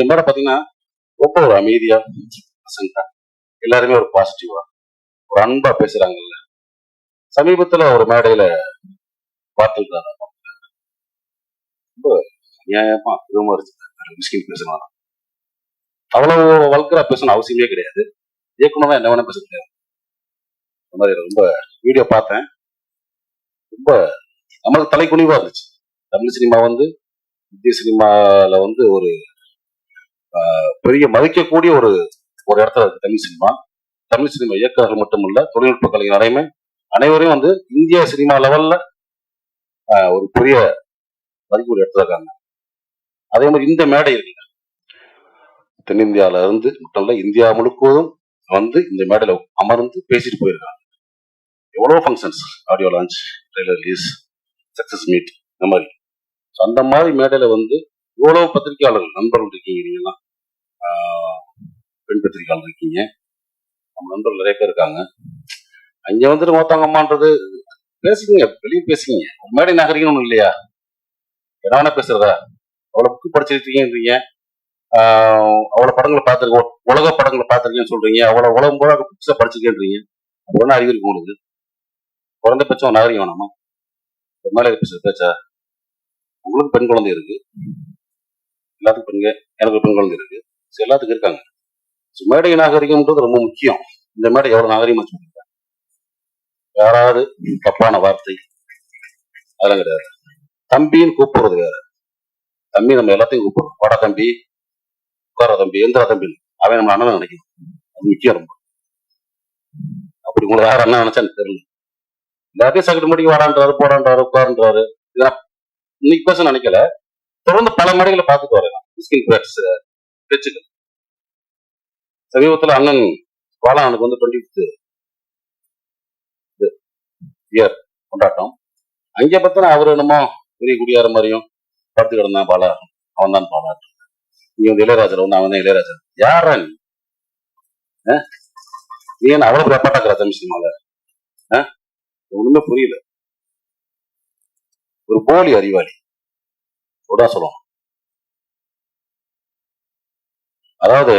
இந்த மேடை பாத்தீங்கன்னா ரொம்ப ஒரு அமைதியா பசங்க. எல்லாருமே ஒரு பாசிட்டிவா ஒரு அன்பா பேசுறாங்கல்ல. சமீபத்துல ஒரு மேடையில பார்த்துருக்காங்க ரொம்ப நியாயமா இதுமா இருக்கு மிஸ்கின் பேசணும் அவ்வளவு வல்கரா பேசணும் அவசியமே கிடையாது. இயக்குனதான் என்ன வேணா பேச முடியாது. அந்த மாதிரி ரொம்ப வீடியோ பார்த்தேன். ரொம்ப நம்மளுக்கு தலைக்குனிவா இருந்துச்சு. தமிழ் சினிமா வந்து இந்திய சினிமால வந்து ஒரு பெரிய மதிக்கக்கூடிய ஒரு ஒரு இடத்துல இருக்கு தமிழ் சினிமா. தமிழ் சினிமா இயக்குநர்கள் மட்டுமல்ல தொழில்நுட்ப கலைஞர் அனைவரையும் வந்து இந்திய சினிமா லெவல்ல ஒரு பெரிய மதிக்கக்கூடிய இடத்துல இருக்காங்க. அதே மாதிரி இந்த மேடை இருக்குங்க தென்னிந்தியாவில இருந்து மட்டும் இல்ல இந்தியா முழுவதும் வந்து இந்த மேடையில அமர்ந்து பேசிட்டு போயிருக்காங்க. எவ்வளவு functions audio launch trailer release success meet இந்த மாதிரி. அந்த மாதிரி மேடையில வந்து இவ்வளவு பத்திரிகையாளர்கள் நண்பர்கள் இருக்கீங்க நீங்கலாம் பெண் பத்திரிகையாளர் இருக்கீங்க. நம்ம நண்பர்கள் நிறைய பேர் இருக்காங்க. அங்க வந்துட்டு மொத்தவங்க அம்மான்றது பேசுங்க வெளியே பேசுங்க. ஒரு மேடை நகரிகன்னு ஒண்ணு இல்லையா? என்ன பேசுறதா? அவ்வளவு புக்கு படிச்சிருக்கீங்க ஆஹ் அவ்வளவு படங்களை பார்த்துருக்கோம் உலக படங்களை பார்த்துருக்கேன்னு சொல்றீங்க. அவ்வளவு உலகம் போல புக்ஸை படிச்சிருக்கேன்றீங்க அப்போ என்ன அறிவு இருக்கும் உங்களுக்கு. குறைந்தபட்சம் நாகரிகம் வேணாமா? ஒரு மேலே பேசுறது பேச்சா? உங்களுக்கு பெண் குழந்தை இருக்கு. எல்லாத்துக்கும் பெண்கள் எனக்கு பெண் குழந்தை இருக்கு. எல்லாத்துக்கும் இருக்காங்க. மேடை நாகரிகம்ன்றது ரொம்ப முக்கியம். இந்த மேடை எவ்வளவு நாகரிகமா சொல்லிருக்காங்க யாராவது தப்பான வார்த்தை. அதெல்லாம் கிடையாது. தம்பின்னு கூப்பிடுறது வேற. தம்பி நம்ம எல்லாத்தையும் கூப்பிடுறோம். வாடா தம்பி உட்கார தம்பி எந்திரா தம்பி. அவன் நம்ம அண்ணன் நினைக்கணும் அது முக்கியம் ரொம்ப. அப்படி உங்களை யார் அண்ணன் நினைச்சான்னு தெரியல. எல்லாத்தையும் சகட்டு முடிக்க வாடான்றாரு போடான்றாரு உட்காருன்றாரு. இதெல்லாம் இன்னைக்கு பேச நினைக்கல. தொடர்ந்து பல மேடைகளை பார்த்துட்டு வரேன் மிஸ்கின் பேட்ஸ் பேச்சுக்கள். சமீபத்துல அண்ணன் பாலானுக்கு வந்து டுவெண்ட்டி ஃபிஃப்த் இயர் கொண்டாட்டம். அங்கே பார்த்தா அவர் என்னமோ பெரிய குடியார மாதிரியும் படுத்து கிடந்தான் பாலா. அவன் தான் பாலா. இங்க வந்து இளையராஜர் வந்து அவன் தான் இளையராஜர் யாரா நீ நீ என்ன அவ்வளவு பிரபாட்டாக்குற தமிழ் சினிமால? ஒண்ணுமே புரியல. ஒரு போலி அறிவாளி. சொல்லுவான். அதாவது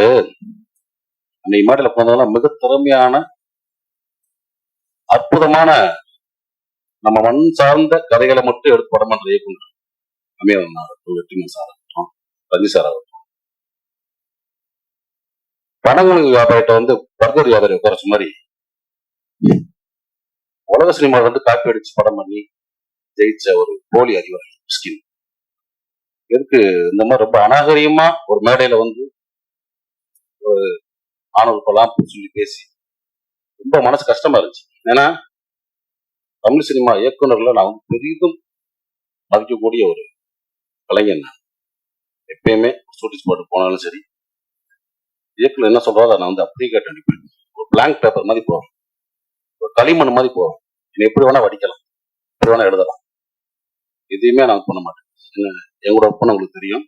அன்னைக்கு மேடையில பிறந்தவங்க மிக திறமையான அற்புதமான நம்ம மண் சார்ந்த கதைகளை மட்டும் எடுத்து படம் பண்ற இயக்குனர். அமையவன் ஆகட்டும் வெற்றிமன் சார் ஆகட்டும் ரஞ்சி சார் ஆகட்டும். பணங்களுக்கு வியாபாரிட்ட வந்து பர்கர் வியாபாரி குறைச்ச மாதிரி உலக சினிமாவில் வந்து காப்பி அடிச்சு படம் பண்ணி ஜெயிச்ச ஒரு போலி அறிவாளி ஸ்கின் எதுக்கு இந்த மாதிரி ரொம்ப அநாகரியமா ஒரு மேடையில வந்து ஒரு ஆணவ சொல்லி பேசி ரொம்ப மனசு கஷ்டமா இருந்துச்சு. ஏன்னா தமிழ் சினிமா இயக்குனர்களை நான் வந்து பெரிதும் மதிக்கக்கூடிய ஒரு கலைஞன் நான். எப்பயுமே ஷூட்டிங் ஸ்பாட் போனாலும் சரி. இயக்குனர் என்ன சொல்றாரோ அதை நான் வந்து அப்படியே கேட்டு அனுப்பேன் ஒரு பிளாங்க் பேப்பர் மாதிரி போகிறோம் ஒரு களிமண் மாதிரி போகிறோம் நீ எப்படி வேணா வடிக்கலாம். எப்படி வேணா எழுதலாம். எதையுமே நான் பண்ண மாட்டேன். என்ன எங்களோட ஒப்பனை உங்களுக்கு தெரியும்.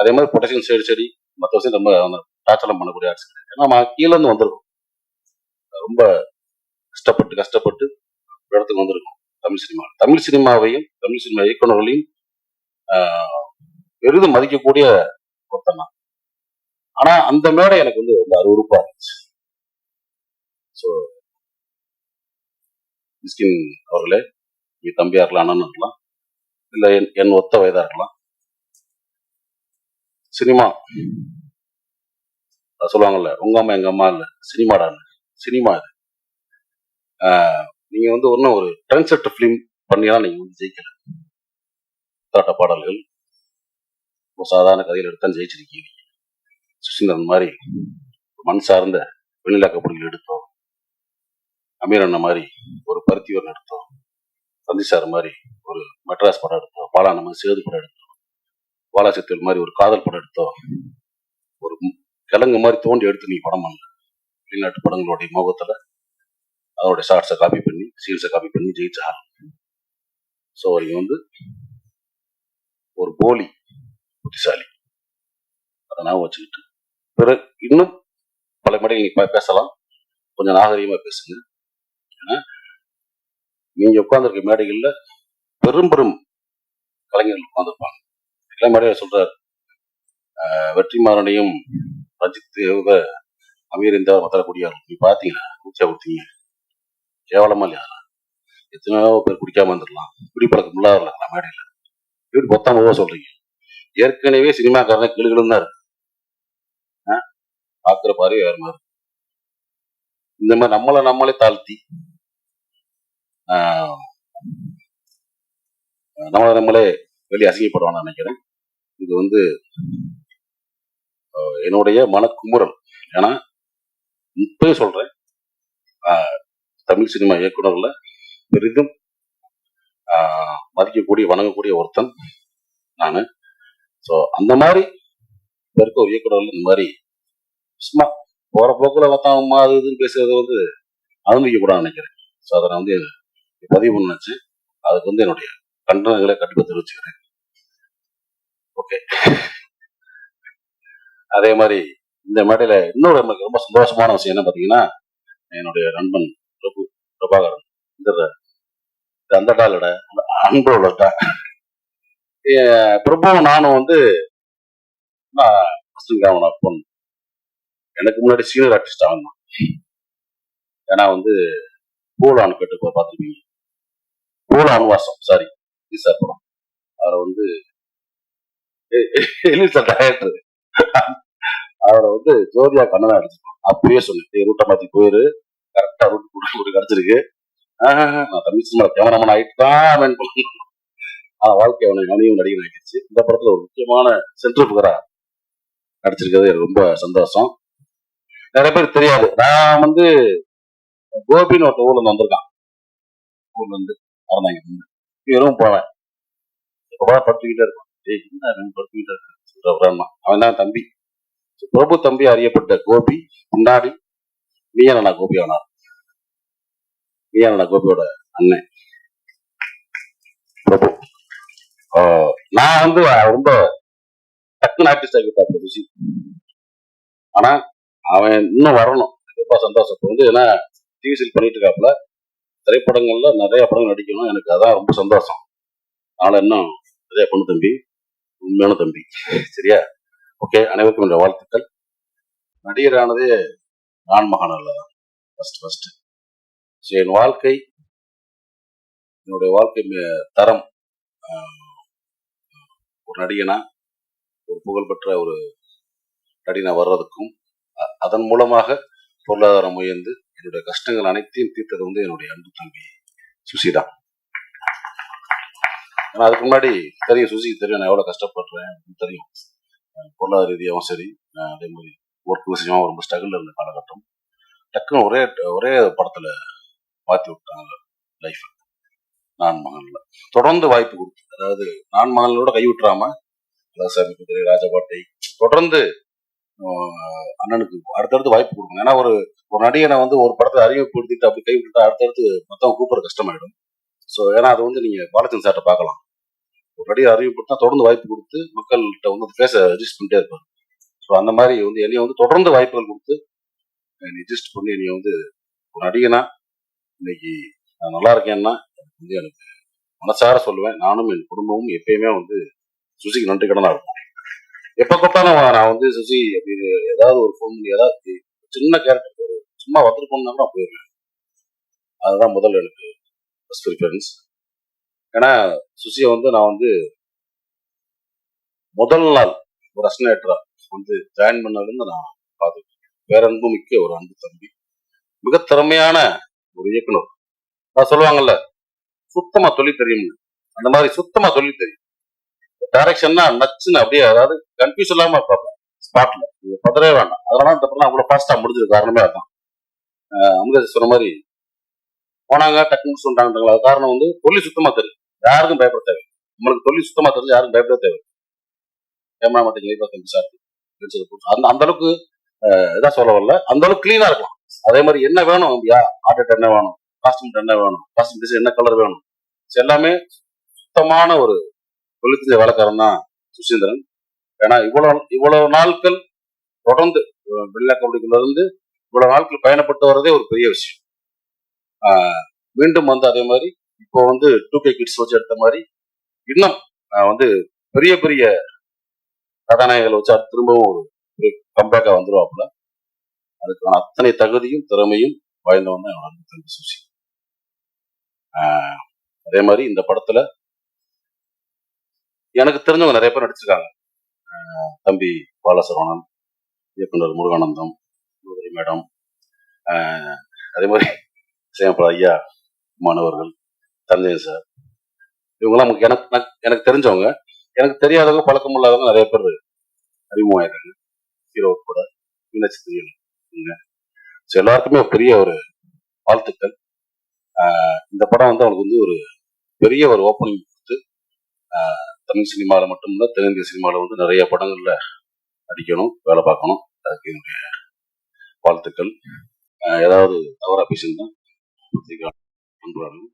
அதே மாதிரி பொட்டேஷியம் சைடு சரி மற்ற விஷயம் ரொம்ப டார்ச்சர்லாம் பண்ணக்கூடிய ஆர்ட்ஸ் ஏன்னா நம்ம கீழே இருந்து வந்திருக்கோம். ரொம்ப கஷ்டப்பட்டு கஷ்டப்பட்டு ஒரு இடத்துக்கு வந்திருக்கோம். தமிழ் சினிமா. தமிழ் சினிமாவையும் தமிழ் சினிமா இயக்குநர்களையும் ஆஹ், பெரிதும் மதிக்கக்கூடிய ஒருத்தன் தான் ஆனா அந்த மேடை எனக்கு வந்து ரொம்ப அருவருப்பா இருந்துச்சு. ஸோ மிஸ்கின் அவர்களே நீ தம்பியா இருக்கலாம் அண்ணன் இருக்கலாம் இல்ல என் என் ஒத்த வயதா இருக்கலாம். சினிமா. சொல்லுவாங்கல்ல உங்க அம்மா எங்க அம்மா இல்லை சினிமாடான்னு சினிமா இது. ஆஹ் நீங்க வந்து ஒன்றும் ஒரு ட்ரெண்ட் செட் ஃபிலிம் பண்ணியெல்லாம் நீங்க வந்து ஜெயிக்கல. தாட்ட பாடல்கள். ஒரு சாதாரண கதையில் எடுத்தான் ஜெயிச்சிருக்கீங்க. சுசீந்திரன் மாதிரி மண் சார்ந்த வெண்ணிலா கபடிகள் எடுத்தோம் அமீர் அண்ணன் மாதிரி ஒரு பருத்திவரன் எடுத்தோம் சந்திசார் மாதிரி ஒரு மெட்ராஸ் படம் எடுத்தோம் பாலான மாதிரி சேது படம் எடுத்தோம் வாலாசித்தல் மாதிரி ஒரு காதல் படம் எடுத்தோம் கிழங்கு மாதிரி தோண்டி எடுத்து நீ படம் பண்ணல வெளிநாட்டு படங்களுடைய முகத்துல அதோடைய ஷார்ட்ஸை காப்பி பண்ணி சீன்ஸை காப்பி பண்ணி ஜெயிச்சா ஸோ இங்க வந்து ஒரு போலி புத்திசாலி. அதை நான் வச்சுக்கிட்டு. பிறகு இன்னும் பல மேடைகள் பேசலாம். கொஞ்சம் நாகரிகமா பேசுங்க. ஏன்னா நீங்க உட்காந்துருக்க மேடைகள்ல பெரும் பெரும் கலைஞர்கள் உட்காந்துருப்பாங்க எல்லா மேடையில சொல்றாரு. வெற்றிமாறனையும் ரஞ்சித் அமீர் அமீர் இந்த மத்தரக்கூடியார் நீ பாத்தீங்கன்னா குடிச்சா கொடுத்தீங்க கேவலமா இல்லையா? எத்தனையோ பேர் குடிக்காம வந்துடலாம் குடிப்பழக்கம் இல்லாத மேடையில். இப்படி பொத்தாம போக சொல்றீங்க. ஏற்கனவே சினிமாக்காரன கிளுகளும் தான் இருக்கு பார்க்குற பாக்குற பாரு வேற மாதிரி. இந்த மாதிரி நம்மளை நம்மளே தாழ்த்தி ஆஹ், நம்மளை நம்மளே வெளியே அசிங்கப்படுவான்னு நினைக்கிறேன். இது வந்து என்னுடைய மனக்குமுறல். ஏன்னா இப்பயே சொல்றேன். ஆஹ், தமிழ் சினிமா இயக்குனர்ல பெரிதும் ஆஹ், மதிக்கக்கூடிய வணங்கக்கூடிய ஒருத்தன் நான். ஸோ அந்த மாதிரி இப்போ இருக்க ஒரு இயக்குனர்கள் இந்த மாதிரி சும்மா போற போக்குல அம்மா அது இதுன்னு பேசுறது வந்து அனுமதிக்க கூடாதுன்னு நினைக்கிறேன். ஸோ அதை நான் வந்து பதிவு பண்ண நினைச்சு அதுக்கு வந்து என்னுடைய கண்டனங்களை கண்டிப்பாக தெரிவிச்சுக்கிறேன். ஓகே அதே மாதிரி இந்த மேடையில இன்னொரு நமக்கு ரொம்ப சந்தோஷமான விஷயம் என்ன பார்த்தீங்கன்னா என்னுடைய நண்பன் பிரபு பிரபாகரன் இந்த இந்த அந்த டாலோட அன்போட பிரபு நானும் வந்து நான் கிருஷ்ணன் அப்பன் எனக்கு முன்னாடி சீனியர் ஆர்டிஸ்ட் அவன் தான் ஏன்னா வந்து பூலான் கேட்டு பார்த்துருப்பீங்க. பூலான் வாசம் சாரி சார் படம் அவரை வந்து எலிசா அவரை வந்து ஜோதியா கண்ணதான் அடிச்சிருக்கோம் அப்படியே சொன்னேன் ரூட்டை மாத்தி போயிரு. கரெக்டா ரூட் கூட கிடைச்சிருக்கு. நான் தமிழ் சினிமா கேமராமேன் ஆயிட்டு தான் ஆனா வாழ்க்கை அவனை அவனையும் நடிகை ஆகிடுச்சு இந்த படத்துல ஒரு முக்கியமான சென்ட்ரல் புகரா நடிச்சிருக்கிறது எனக்கு ரொம்ப சந்தோஷம். நிறைய பேர் தெரியாது. நான் வந்து கோபின்னு ஒருத்த ஊர்ல இருந்து வந்திருக்கான். ஊர்ல இருந்து மறந்தாங்க. இருந்து வெறும் போவேன் இப்ப படுத்துக்கிட்டே இருப்பான் ஏய் என்ன படுத்துக்கிட்டே இருக்கான்? சொல்றா அவன் தான் தம்பி. பிரபு தம்பி அறியப்பட்ட கோபி முன்னாடி நீயான கோபி ஆனார் நீயான கோபியோட அண்ணன். பிரபு. நான் வந்து ரொம்ப டக்குன்னு ஆர்டிஸ்ட் ஆகி ருசி ஆனா அவன் இன்னும் வரணும். ரொம்ப சந்தோஷம் வந்து ஏன்னா டிவி சீல் பண்ணிட்டு இருக்காப்புல. திரைப்படங்கள்ல நிறைய படங்கள் நடிக்கணும். எனக்கு அதான் ரொம்ப சந்தோஷம். அதனால இன்னும் நிறைய பொண்ணு தம்பி உண்மையான தம்பி. சரியா? ஓகே அனைவருக்கும் என்னுடைய வாழ்த்துக்கள். நடிகரானதே நான் மகான் அல்லதான் ஃபர்ஸ்ட் ஃபர்ஸ்ட் ஸோ என் வாழ்க்கை என்னுடைய வாழ்க்கை தரம் ஒரு நடிகனா ஒரு புகழ்பெற்ற ஒரு நடிகனா வர்றதுக்கும் அதன் மூலமாக பொருளாதாரம் உயர்ந்து என்னுடைய கஷ்டங்கள் அனைத்தையும் தீர்த்தது வந்து என்னுடைய அன்பு தம்பி சுசி தான். ஏன்னா அதுக்கு முன்னாடி தெரியும் சுசிக்கு தெரியும் நான் எவ்வளோ கஷ்டப்படுறேன் தெரியும். பொருளாதார ரீதியாகவும் சரி அதே மாதிரி ஒர்க் விஷயமாக ரொம்ப ஸ்ட்ரகிள் இருந்த காலகட்டம். டக்குன்னு ஒரே ஒரே படத்தில் மாற்றி விட்டாங்க லைஃப் நான் மகன்ல. தொடர்ந்து வாய்ப்பு கொடுத்து அதாவது நான் மகனோட கை விட்டுறாம குதிரை ராஜபாட்டை தொடர்ந்து அண்ணனுக்கு அடுத்தடுத்து வாய்ப்பு கொடுக்கணும். ஏன்னா ஒரு ஒரு நடிகனை வந்து ஒரு படத்தை அறிமுகப்படுத்திட்டு அப்படி கைவிட்டுட்டா அடுத்தடுத்து மொத்தம் கூப்பிட கஷ்டமாயிடும். ஸோ ஏன்னா அது வந்து நீங்கள் பாலச்சந்த் சார்ட்ட பார்க்கலாம். ஒரு அறிவிப்புனா தொடர்ந்து வாய்ப்பு கொடுத்து மக்கள்கிட்ட வந்து அது பேச ரிஜிஸ்ட் பண்ணிட்டே இருப்பாங்க. ஸோ அந்த மாதிரி வந்து என்னைய வந்து தொடர்ந்து வாய்ப்புகள் கொடுத்து ரிஜிஸ்ட் பண்ணி என்னைய வந்து ஒரு நடிகனா இன்னைக்கு நான் நல்லா இருக்கேன்னா எனக்கு வந்து எனக்கு மனசார சொல்லுவேன். நானும் என் குடும்பமும் எப்பயுமே வந்து சுசிக்கு நன்றி கடனாக இருக்கும் எப்போ கூப்பிட்டாலும் நான் வந்து சுசி அப்படின்னு ஏதாவது ஒரு ஃபோன் ஏதாவது சின்ன கேரக்டர் ஒரு சும்மா வந்துருக்கோம்னா கூட போயிருவேன் அதுதான் முதல்ல எனக்கு ஃபஸ்ட் ப்ரிஃபரன்ஸ் ஏன்னா சுசியை வந்து நான் வந்து முதல் நாள் ஒரு ரசனேட்டரா வந்து ஜாயின் பண்ணதுலேருந்து நான் பார்த்துருக்கேன் பேரன்பு மிக்க ஒரு அன்பு தம்பி. மிக திறமையான ஒரு இயக்குனர். நான் சொல்லுவாங்கல்ல சுத்தமா சொல்லி தெரியும் அந்த மாதிரி சுத்தமா சொல்லி தெரியும். டைரக்ஷன்னா நச்சுன்னு அப்படியே அதாவது கன்ஃபியூஸ் இல்லாம பார்ப்பேன். ஸ்பாட்ல இது பதறவே வேண்டாம். அதனால இந்த படம் அவ்வளவு ஃபாஸ்டா முடிஞ்சது. காரணமே அதான். அமிர்தேஷ் சொன்ன மாதிரி போனாங்க டக்குன்னு சொல்லிட்டாங்க அது காரணம் வந்து சொல்லி சுத்தமா தெரியும். யாருக்கும் பயப்பட தேவை நம்மளுக்கு தொழில் சுத்தமா தெரிஞ்சு யாருக்கும் பயப்பட தேவை கேமரா மாட்டீங்க தம்பி சார் அந்த அந்த அளவுக்கு இதான் சொல்ல வரல. அந்த அளவுக்கு கிளீனா இருக்கலாம். அதே மாதிரி என்ன வேணும்? யா ஆர்டர் என்ன வேணும்? காஸ்டியூம் என்ன வேணும்? காஸ்டியூம் டிசைன் என்ன கலர் வேணும்? எல்லாமே சுத்தமான ஒரு தொழிற்சங்க வேலைக்காரன் தான் சுசீந்திரன். ஏன்னா இவ்வளவு இவ்வளவு நாட்கள் தொடர்ந்து அஹ், வெள்ளை கபடிக்குள்ள இருந்து இவ்வளவு நாட்கள் பயணப்பட்டு வர்றதே ஒரு பெரிய விஷயம். ஆஹ், மீண்டும் வந்து அதே மாதிரி இப்போ வந்து டூ கே கிட்ஸ் வச்சு எடுத்த மாதிரி இன்னும் ஆஹ், வந்து பெரிய பெரிய கதாநாயகர்கள் வச்சு திரும்பவும் ஒரு கம்பேக்காக வந்துருவாப்புல. அதுக்கான அத்தனை தகுதியும் திறமையும் வாய்ந்தவன் தான் என்னோட தம்பி சுசி. ஆஹ் அதே மாதிரி இந்த படத்துல எனக்கு தெரிஞ்சவங்க நிறைய பேர் நடிச்சிருக்காங்க. ஆஹ் தம்பி பாலசரவணன் இயக்குனர் முருகானந்தம் மேடம் ஆஹ் அதே மாதிரி சேமப்பட ஐயா மாணவர்கள் தஞ்சயன் சார் இவங்கெல்லாம் நமக்கு எனக்கு எனக்கு- எனக்கு தெரிஞ்சவங்க. எனக்கு தெரியாதவங்க பழக்கம் இல்லாதவங்க நிறைய பேர் அறிமுகமாயிருக்காங்க ஹீரோ கூட நட்சத்திரம் ஸோ எல்லாருக்குமே பெரிய ஒரு வாழ்த்துக்கள். ஆஹ் இந்த படம் வந்து அவனுக்கு வந்து ஒரு பெரிய ஒரு ஓப்பனிங் கொடுத்து ஆஹ் தமிழ் சினிமாவில் மட்டும் இல்லை தென்னிந்திய சினிமாவில் வந்து நிறைய படங்கள்ல நடிக்கணும் வேலை பார்க்கணும். அதுக்கு என்னுடைய வாழ்த்துக்கள். ஏதாவது தவறாக பேசியிருந்தா அன்பாளர்கள்